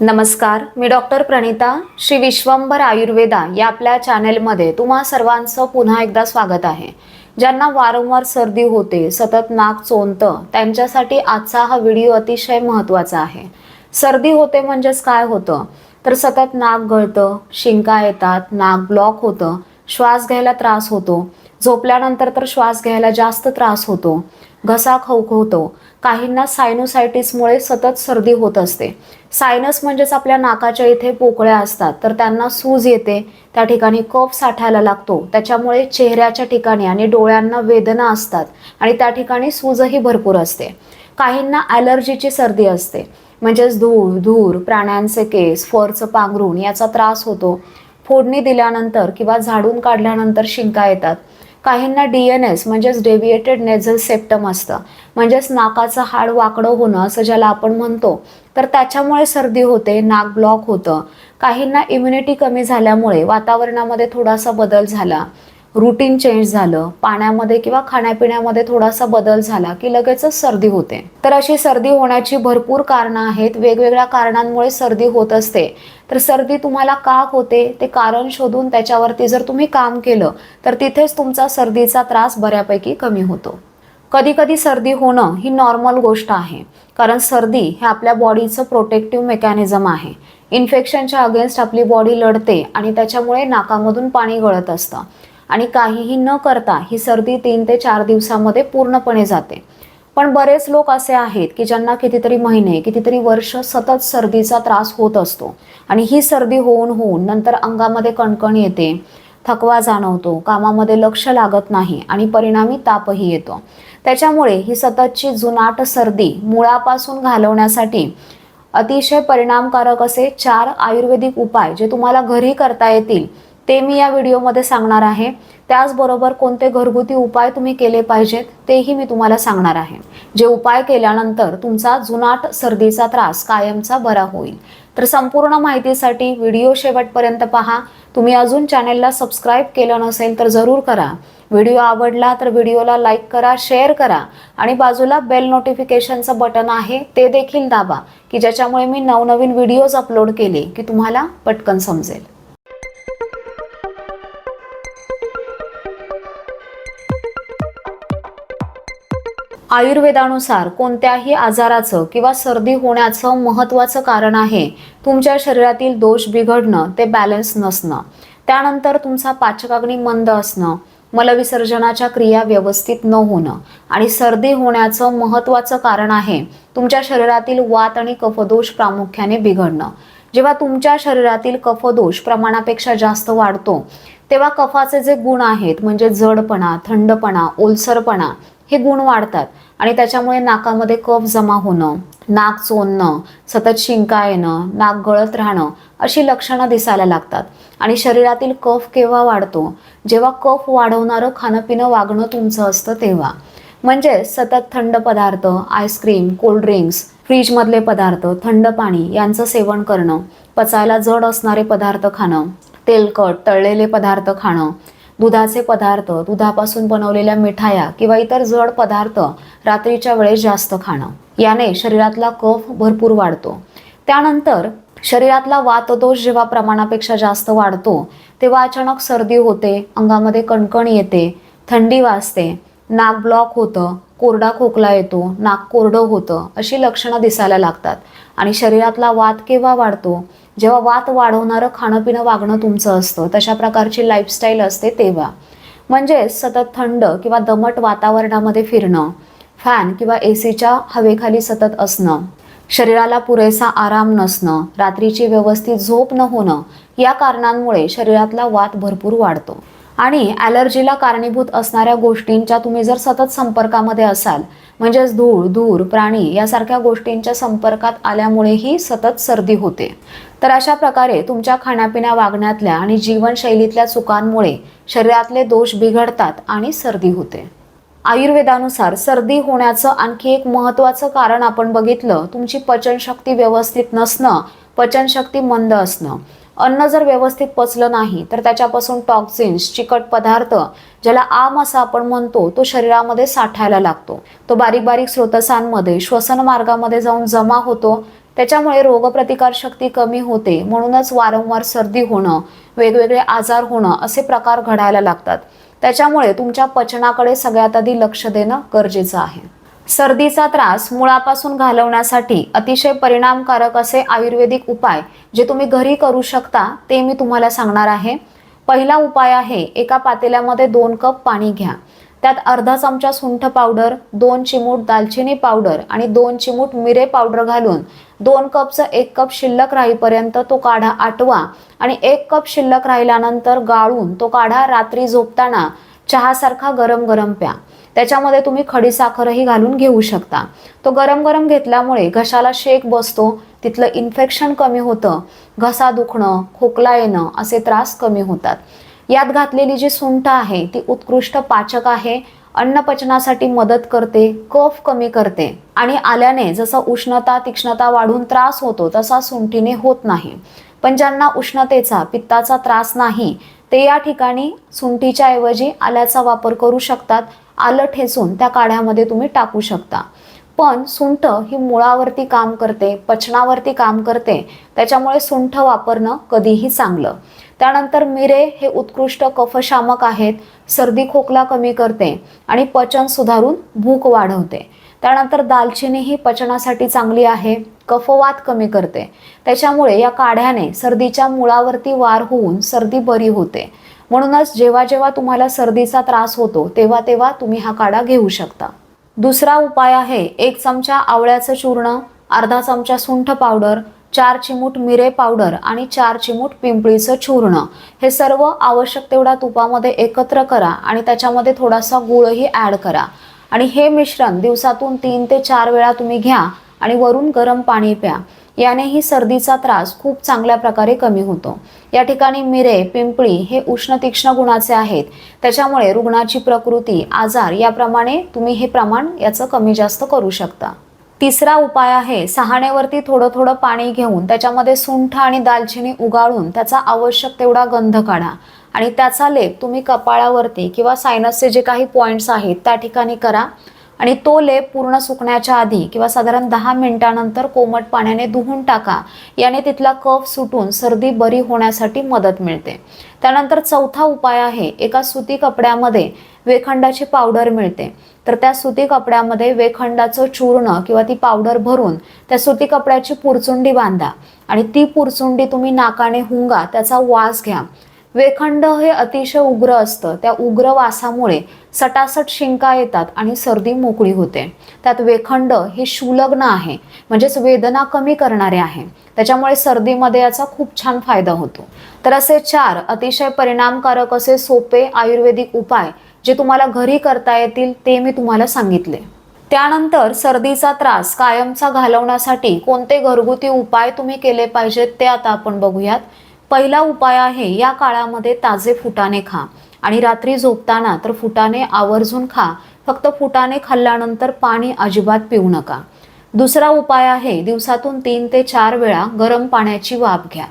नमस्कार मी डॉक्टर प्रणिता श्री विश्वंभर आयुर्वेदा या आपल्या चॅनेलमध्ये तुम्हा सर्वांचं पुन्हा एकदा स्वागत आहे. ज्यांना वारंवार सर्दी होते सतत नाक चोंदतं त्यांच्यासाठी आजचा हा व्हिडिओ अतिशय महत्त्वाचा आहे. सर्दी होते म्हणजेच काय होतं? तर सतत नाक गळतं शिंका येतात नाक ब्लॉक होतं श्वास घ्यायला त्रास होतो. झोपल्यानंतर तर श्वास घ्यायला जास्त त्रास होतो. घसा खवखवतो. काहींना सायनोसायटिसमुळे सतत सर्दी होत असते. सायनस म्हणजेच आपल्या नाकाच्या इथे पोकळ्या असतात. तर त्यांना सूज येते. त्या ठिकाणी कफ साठायला लागतो. त्याच्यामुळे चेहऱ्याच्या ठिकाणी आणि डोळ्यांना वेदना असतात आणि त्या ठिकाणी सूजही भरपूर असते. काहींना ॲलर्जीची सर्दी असते. म्हणजेच धूळ धूर प्राण्यांचे केस फरचं पांघरून याचा त्रास होतो. फोडणी दिल्यानंतर किंवा झाडून काढल्यानंतर शिंका येतात. काहींना डी एन एस म्हणजेच डेव्हिएटेड नेझल सेप्टम असतं. म्हणजेच नाकाचं हाड वाकडं होणं असं ज्याला आपण म्हणतो. तर त्याच्यामुळे सर्दी होते नाक ब्लॉक होतं. काहींना इम्युनिटी कमी झाल्यामुळे वातावरणामध्ये थोडासा बदल झाला. रुटीन चेंज झालं पाण्यामध्ये किंवा खाण्यापिण्यामध्ये थोडासा बदल झाला की लगेचच सर्दी होते. तर अशी सर्दी होण्याची भरपूर कारणं आहेत. वेगवेगळ्या कारणांमुळे सर्दी होत असते. तर सर्दी तुम्हाला का होते? ते कारण शोधून त्याच्यावरती जर तुम्ही काम केलं तर तिथेच तुमचा सर्दीचा त्रास बऱ्यापैकी कमी होतो. कधी कधी सर्दी होणं ही नॉर्मल गोष्ट आहे. कारण सर्दी हे आपल्या बॉडीचं प्रोटेक्टिव्ह मेकॅनिझम आहे. इन्फेक्शनच्या अगेन्स्ट आपली बॉडी लढते आणि त्याच्यामुळे नाकामधून पाणी गळत असतं. आणि काहीही न करता ही सर्दी तीन ते चार दिवसामध्ये पूर्णपणे जाते. पण बरेच लोक असे आहेत की ज्यांना कितीतरी महिने कितीतरी वर्ष सतत सर्दीचा त्रास होत असतो. आणि ही सर्दी होऊन होऊन नंतर अंगामध्ये कणकण येते थकवा जाणवतो कामामध्ये लक्ष लागत नाही आणि परिणामी तापही येतो. त्याच्यामुळे ही सततची जुनाट सर्दी मुळापासून घालवण्यासाठी अतिशय परिणामकारक असे चार आयुर्वेदिक उपाय जे तुम्हाला घरी करता येतील ते मी या व्हिडिओमध्ये सांगणार आहे. त्याचबरोबर कोणते घरगुती उपाय तुम्ही केले पाहिजेत तेही मी तुम्हाला सांगणार आहे. जे उपाय केल्यानंतर तुमचा जुनाट सर्दीचा त्रास कायमचा बरा होईल. तर संपूर्ण माहितीसाठी व्हिडिओ शेवटपर्यंत पहा. तुम्ही अजून चॅनेलला सबस्क्राईब केलं नसेल तर जरूर करा. व्हिडिओ आवडला तर व्हिडिओला लाईक करा शेअर करा आणि बाजूला बेल नोटिफिकेशनचं बटन आहे ते देखील दाबा की ज्याच्यामुळे मी नवनवीन व्हिडिओज अपलोड केले की तुम्हाला पटकन समजेल. आयुर्वेदानुसार कोणत्याही आजाराचं किंवा सर्दी होण्याचं महत्त्वाचं कारण आहे. तुमच्या शरीरातील दोष बिघडणं ते बॅलन्स नसणं. त्यानंतर तुमचा पाचकाग्नी मंद असणं मलविसर्जनाच्या क्रिया व्यवस्थित न होणं आणि सर्दी होण्याचं महत्त्वाचं कारण आहे. तुमच्या शरीरातील वात आणि कफदोष प्रामुख्याने बिघडणं. जेव्हा तुमच्या शरीरातील कफदोष प्रमाणापेक्षा जास्त वाढतो तेव्हा कफाचे जे गुण आहेत म्हणजे जडपणा थंडपणा ओलसरपणा हे गुण वाढतात. आणि त्याच्यामुळे नाकामध्ये कफ जमा होणं नाक चोंदणं सतत शिंका येणं नाक गळत राहणं अशी लक्षणं दिसायला लागतात. आणि शरीरातील कफ केव्हा वाढतो? जेव्हा कफ वाढवणारं खाणंपिणं वागणं तुमचं असतं तेव्हा. म्हणजे सतत थंड पदार्थ आईस्क्रीम कोल्ड्रिंक्स फ्रीजमधले पदार्थ थंड पाणी यांचं सेवन करणं पचायला जड असणारे पदार्थ खाणं तेलकट तळलेले पदार्थ खाणं दुधाचे पदार्थ दुधापासून बनवलेल्या मिठाया किंवा इतर जड पदार्थ रात्रीच्या वेळेस जास्त खाणं. याने शरीरातला कफ भरपूर वाढतो. त्यानंतर शरीरातला वातदोष जेव्हा प्रमाणापेक्षा जास्त वाढतो तेव्हा अचानक सर्दी होते अंगामध्ये कणकण येते थंडी वाजते नाक ब्लॉक होतं कोरडा खोकला येतो नाक कोरडं होतं अशी लक्षणं दिसायला लागतात आणि शरीरातला वात केव्हा वाढतो? जेव्हा वात वाढवणारं खाणंपिणं वागणं तुमचं असतं तशा प्रकारची लाईफस्टाईल असते तेव्हा. म्हणजे सतत थंड किंवा दमट वातावरणामध्ये फिरणं फॅन किंवा ए सीच्या हवेखाली सतत असणं शरीराला पुरेसा आराम नसणं रात्रीची व्यवस्थित झोप न होणं या कारणांमुळे शरीरातला वात भरपूर वाढतो. आणि ॲलर्जीला कारणीभूत असणाऱ्या गोष्टींच्या तुम्ही जर सतत संपर्कामध्ये असाल म्हणजेच धूळ धूर प्राणी यासारख्या गोष्टींच्या संपर्कात आल्यामुळेही सतत सर्दी होते. तर अशा प्रकारे तुमच्या खाण्यापिण्या वागण्यातल्या आणि जीवनशैलीतल्या चुकांमुळे शरीरातले दोष बिघडतात आणि सर्दी होते. आयुर्वेदानुसार सर्दी होण्याचं आणखी एक महत्त्वाचं कारण आपण बघितलं तुमची पचनशक्ती व्यवस्थित नसणं पचनशक्ती मंद असणं. अन्न जर व्यवस्थित पचलं नाही तर त्याच्यापासून टॉक्सिन्स चिकट पदार्थ ज्याला आम असं आपण म्हणतो तो शरीरामध्ये साठायला लागतो. तो बारीक बारीक स्रोतसांमध्ये श्वसन मार्गामध्ये जाऊन जमा होतो. त्याच्यामुळे रोगप्रतिकारशक्ती कमी होते. म्हणूनच वारंवार सर्दी होणं वेगवेगळे आजार होणं असे प्रकार घडायला लागतात. त्याच्यामुळे तुमच्या पचनाकडे सगळ्यात आधी लक्ष देणं गरजेचं आहे. सर्दीचा त्रास मुळापासून घालवण्यासाठी अतिशय परिणामकारक असे आयुर्वेदिक उपाय जे तुम्ही घरी करू शकता ते मी तुम्हाला सांगणार आहे. पहिला उपाय आहे एका पातेल्यामध्ये दोन कप पाणी घ्या. त्यात अर्धा चमचा सुंठ पावडर दोन चिमूट दालचिनी पावडर आणि दोन चिमूट मिरे पावडर घालून दोन कपचं एक कप शिल्लक राहीपर्यंत तो काढा आटवा आणि एक कप शिल्लक राहिल्यानंतर गाळून तो काढा रात्री झोपताना चहासारखा गरम गरम प्या. त्याच्यामध्ये तुम्ही खडीसाखरही घालून घेऊ शकता. तो गरम गरम घेतल्यामुळे घशाला शेक बसतो. तिथलं इन्फेक्शन कमी होतं. घसा दुखणं खोकला येणं असे त्रास कमी होतात. यात घातलेली जी सुंठ आहे ती उत्कृष्ट पाचक आहे. अन्न पचनासाठी मदत करते कफ कमी करते. आणि आल्याने जसं उष्णता तीक्ष्णता वाढून त्रास होतो तसा सुंठीने होत नाही. पण ज्यांना उष्णतेचा पित्ताचा त्रास नाही ते या ठिकाणी सुंठीच्या ऐवजी आल्याचा वापर करू शकतात. आलं ठेचून त्या काढ्यामध्ये तुम्ही टाकू शकता. पण सुंठ ही मुळावरती काम करते पचनावरती काम करते. त्याच्यामुळे सुंठ वापरणं कधीही चांगलं. त्यानंतर मिरे हे उत्कृष्ट कफशामक आहेत. सर्दी खोकला कमी करते आणि पचन सुधारून भूक वाढवते. त्यानंतर दालचिनी ही पचनासाठी चांगली आहे. कफवात कमी करते. त्याच्यामुळे या काढ्याने सर्दीच्या मुळावरती वार होऊन सर्दी बरी होते. म्हणूनच जेव्हा जेव्हा तुम्हाला सर्दीचा त्रास होतो तेव्हा तेव्हा तुम्ही हा काढा घेऊ शकता. दुसरा उपाय आहे एक चमचा आवळ्याचं चूर्ण अर्धा चमचा सुंठ पावडर चार चिमूट मिरे पावडर आणि चार चिमूट पिंपळीचं चूर्ण. हे सर्व आवश्यक तेवढ्या तुपामध्ये एकत्र करा आणि त्याच्यामध्ये थोडासा गुळही ॲड करा. आणि हे मिश्रण दिवसातून तीन ते चार वेळा तुम्ही घ्या. आणि वरून गरम पाणी प्या. यानेही सर्दीचा त्रास खूप चांगल्या प्रकारे कमी होतो. या ठिकाणी मिरे पिंपळी हे उष्ण तीक्ष्ण गुणाचे आहेत. त्याच्यामुळे रुग्णाची प्रकृती आजार याप्रमाणे तुम्ही हे प्रमाण याचं कमी जास्त करू शकता. तिसरा उपाय आहे सहाणेवरती थोडं थोडं पाणी घेऊन त्याच्यामध्ये सुंठ आणि दालचिनी उगाळून त्याचा आवश्यक तेवढा गंध काढा. आणि त्याचा लेप तुम्ही कपाळावरती किंवा सायनसचे जे काही पॉईंट्स आहेत त्या ठिकाणी करा. आणि तो लेप पूर्ण सुकण्याच्या आधी किंवा साधारण दहा मिनिटानंतर कोमट पाण्याने धुवून टाका. याने तिथला कफ सुटून सर्दी बरी होण्यासाठी मदत मिळते. त्यानंतर चौथा उपाय आहे एका सुती कपड्यामध्ये वेखंडाची पावडर मिळते. तर त्या सुती कपड्यामध्ये वेखंडाचं चूर्ण किंवा ती पावडर भरून त्या सुती कपड्याची पुरचुंडी बांधा. आणि ती पुरचुंडी तुम्ही नाकाने हुंगा त्याचा वास घ्या. वेखंड हे अतिशय उग्र असतं. त्या उग्र वासामुळे सटासट शिंका येतात आणि सर्दी मोकळी होते. त्यात वेखंड हे शुलग्न आहे म्हणजेच वेदना कमी करणारे आहे. त्याच्यामुळे सर्दीमध्ये याचा खूप छान फायदा होतो. तर असे चार अतिशय परिणामकारक असे सोपे आयुर्वेदिक उपाय जे तुम्हाला घरी करता येतील ते मी तुम्हाला सांगितले. त्यानंतर सर्दीचा त्रास कायमचा घालवण्यासाठी कोणते घरगुती उपाय तुम्ही केले पाहिजेत ते आता आपण बघूयात. पहिला उपाय आहे या काळामध्ये ताजे फुटाणे खा. आणि रात्री झोपताना तर फुटाने आवर्जून खा. फक्त फुटाने खाल्ल्यानंतर पाणी अजिबात पिऊ नका. दुसरा उपाय आहे दिवसातून तीन ते चार वेळा गरम पाण्याची वाफ घ्या.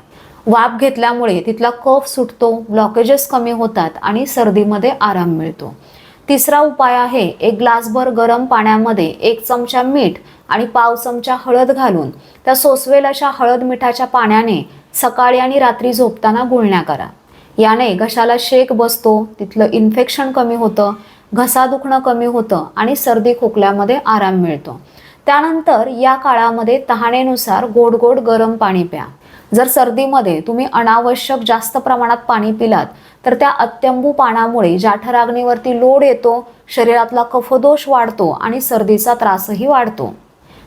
वाफ घेतल्यामुळे तिथला कफ सुटतो ब्लॉकेजेस कमी होतात आणि सर्दीमध्ये आराम मिळतो. तिसरा उपाय आहे एक ग्लासभर गरम पाण्यामध्ये एक चमचा मीठ आणि पाव चमचा हळद घालून त्या सोसवेल अशा हळद मिठाच्या पाण्याने सकाळी आणि रात्री झोपताना गुळण्या करा. याने घशाला शेक बसतो तिथलं इन्फेक्शन कमी होतं घसा दुखणं कमी होतं आणि सर्दी खोकल्यामध्ये आराम मिळतो. त्यानंतर या काळामध्ये तहानेनुसार गोड गोड गरम पाणी प्या. जर सर्दीमध्ये तुम्ही अनावश्यक जास्त प्रमाणात पाणी पिलात तर त्या अत्यंबू पानामुळे जाठराग्नीवरती लोड येतो शरीरातला कफदोष वाढतो आणि सर्दीचा त्रासही वाढतो.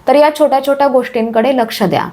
तर या छोट्या छोट्या गोष्टींकडे लक्ष द्या.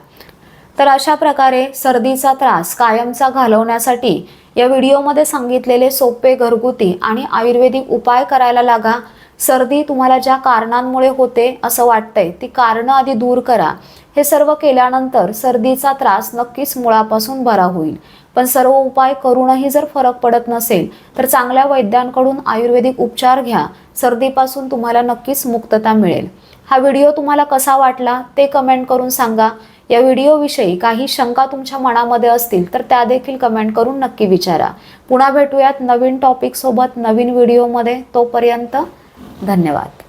तर अशा प्रकारे सर्दीचा त्रास कायमचा घालवण्यासाठी या व्हिडिओमध्ये सांगितलेले सोपे घरगुती आणि आयुर्वेदिक उपाय करायला लागा. सर्दी तुम्हाला ज्या कारणांमुळे होते असं वाटतंय ती कारणं आधी दूर करा. हे सर्व केल्यानंतर सर्दीचा त्रास नक्कीच मुळापासून बरा होईल. पण सर्व उपाय करूनही जर फरक पडत नसेल तर चांगल्या वैद्यांकडून आयुर्वेदिक उपचार घ्या. सर्दीपासून तुम्हाला नक्कीच मुक्तता मिळेल. हा व्हिडिओ तुम्हाला कसा वाटला ते कमेंट करून सांगा. या व्हिडिओविषयी काही शंका तुमच्या मनामध्ये असतील तर त्या देखील कमेंट करून नक्की विचारा. पुन्हा भेटूयात नवीन टॉपिकसोबत नवीन व्हिडिओमध्ये. तोपर्यंत धन्यवाद.